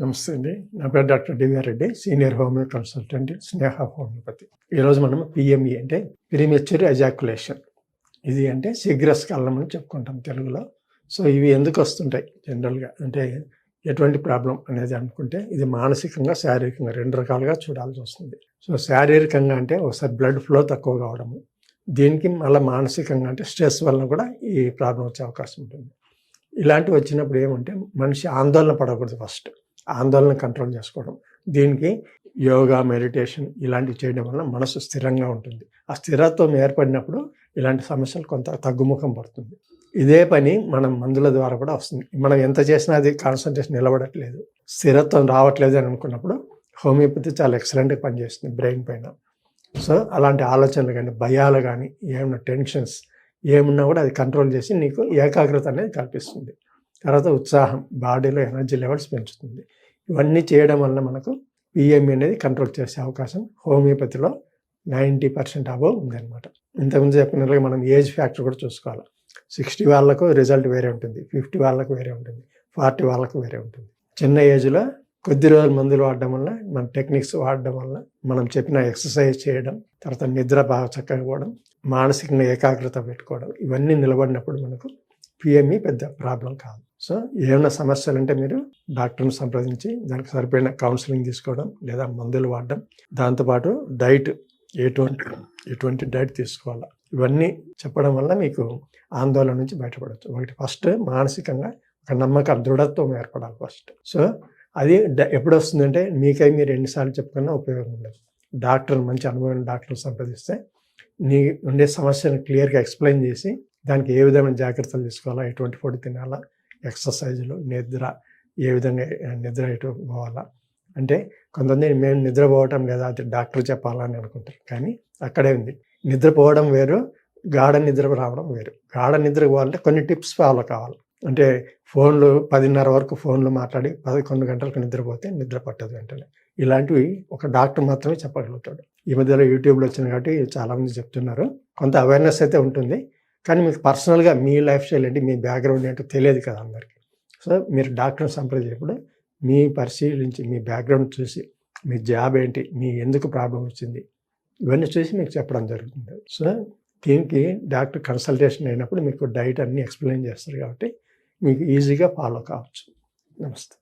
నమస్తే అండి. నా పేరు doctor D V R Reddy senior homeo consultant Sneha homeopathy. ఈరోజు మనం పిఎంఈ అంటే ప్రీమెచ్యూర్ ఎజాక్యులేషన్. ఇది అంటే శీఘ్రస్ఖలనం అని చెప్పుకుంటాం తెలుగులో. సో ఇవి ఎందుకు వస్తుంటాయి జనరల్గా? అంటే ఎటువంటి ప్రాబ్లం అనేది అనుకుంటే ఇది మానసికంగా శారీరకంగా రెండు రకాలుగా చూడాల్సి వస్తుంది. సో శారీరకంగా అంటే ఒకసారి బ్లడ్ ఫ్లో తక్కువ కావడము. దీనికి మళ్ళీ మానసికంగా అంటే స్ట్రెస్ వలన కూడా ఈ ప్రాబ్లం వచ్చే అవకాశం ఉంటుంది. ఇలాంటివి వచ్చినప్పుడు ఏమంటే మనిషి ఆందోళన పడకూడదు ఫస్ట్. ఆందోళన కంట్రోల్ చేసుకోవడం. దీనికి యోగా మెడిటేషన్ ఇలాంటివి చేయడం వల్ల మనసు స్థిరంగా ఉంటుంది. ఆ స్థిరత్వం ఏర్పడినప్పుడు ఇలాంటి సమస్యలు కొంత తగ్గుముఖం పడుతుంది. ఇదే పని మనం మందుల ద్వారా కూడా వస్తుంది. మనం ఎంత చేసినా అది కాన్సన్ట్రేషన్ నిలబడట్లేదు. స్థిరత్వం రావట్లేదు అని అనుకున్నప్పుడు హోమియోపతి చాలా ఎక్సలెంట్గా పనిచేస్తుంది బ్రెయిన్ పైన. సో అలాంటి ఆలోచనలు కానీ భయాలు కానీ ఏమైనా టెన్షన్స్ ఏమున్నా కూడా అది కంట్రోల్ చేసి నీకు ఏకాగ్రత అనేది కల్పిస్తుంది. తర్వాత ఉత్సాహం బాడీలో ఎనర్జీ లెవెల్స్ పెంచుతుంది. ఇవన్నీ చేయడం వల్ల మనకు పిఎంఈ అనేది కంట్రోల్ చేసే అవకాశం హోమియోపతిలో నైంటీ పర్సెంట్ అబవ్ ఉందన్నమాట. ఇంతకుముందు చెప్పినట్లుగా మనం ఏజ్ ఫ్యాక్టర్ కూడా చూసుకోవాలి. సిక్స్టీ వాళ్ళకు రిజల్ట్ వేరే ఉంటుంది. ఫిఫ్టీ వాళ్ళకు వేరే ఉంటుంది. ఫార్టీ వాళ్ళకు వేరే ఉంటుంది. చిన్న ఏజ్లో కొద్ది రోజులు మందులు వాడడం వల్ల మన టెక్నిక్స్ వాడడం వల్ల మనం చెప్పిన ఎక్సర్సైజ్ చేయడం తర్వాత నిద్ర బాగా చక్కగా పోవడం మానసికంగా ఏకాగ్రత పెట్టుకోవడం ఇవన్నీ నిలబడినప్పుడు మనకు పిఎంఈ పెద్ద ప్రాబ్లం కాదు. సో ఏమైనా సమస్యలు అంటే మీరు డాక్టర్ని సంప్రదించి దానికి సరిపోయిన కౌన్సిలింగ్ తీసుకోవడం లేదా మందులు వాడడం దాంతోపాటు డైట్ ఎటువంటి ఎటువంటి డైట్ తీసుకోవాలా? ఇవన్నీ చెప్పడం వల్ల మీకు ఆందోళన నుంచి బయటపడవచ్చు ఒకటి ఫస్ట్ మానసికంగా ఒక నమ్మకం దృఢత్వం ఏర్పడాలి ఫస్ట్. సో అది డ- ఎప్పుడు వస్తుందంటే మీకై మీరు ఎన్నిసార్లు చెప్పుకున్నా ఉపయోగం ఉండదు డాక్టర్ మంచి అనుభవం డాక్టర్ సంప్రదిస్తే నీ ఉండే సమస్యను క్లియర్గా ఎక్స్ప్లెయిన్ చేసి దానికి ఏ విధమైన జాగ్రత్తలు తీసుకోవాలా? ఎటువంటి ఫుడ్ తినాలా? ఎక్సర్సైజులు నిద్ర ఏ విధంగా నిద్ర ఎటు పోవాలా? అంటే కొంతమంది మేము నిద్రపోవటం లేదా అది డాక్టర్ చెప్పాలని అనుకుంటారు. కానీ అక్కడే ఉంది. నిద్రపోవడం వేరు గాఢ నిద్ర రావడం వేరు. గాఢ నిద్ర పోవాలంటే కొన్ని టిప్స్ ఫాలో కావాలి. అంటే ఫోన్లు పదిన్నర వరకు ఫోన్లు మాట్లాడి పదకొండు గంటలకు నిద్రపోతే నిద్ర పట్టదు వెంటనే. ఇలాంటివి ఒక డాక్టర్ మాత్రమే చెప్పగలుగుతాడు. ఈ మధ్యలో యూట్యూబ్లో వచ్చింది కాబట్టి చాలామంది చెప్తున్నారు. కొంత అవేర్నెస్ అయితే ఉంటుంది. కానీ మీకు పర్సనల్గా మీ లైఫ్ స్టైల్ ఏంటి? మీ బ్యాక్గ్రౌండ్ ఏంటో తెలియదు కదా అందరికీ. సో మీరు డాక్టర్ని సంప్రదించినప్పుడు మీ పరిశీలించి మీ బ్యాక్గ్రౌండ్ చూసి మీ జాబ్ ఏంటి? మీ ఎందుకు ప్రాబ్లం వచ్చింది? ఇవన్నీ చూసి మీకు చెప్పడం జరుగుతుంది. సో దీనికి డాక్టర్ కన్సల్టేషన్ అయినప్పుడు మీకు డైట్ అన్నీ ఎక్స్ప్లెయిన్ చేస్తారు కాబట్టి మీకు ఈజీగా ఫాలో కావచ్చు. నమస్తే.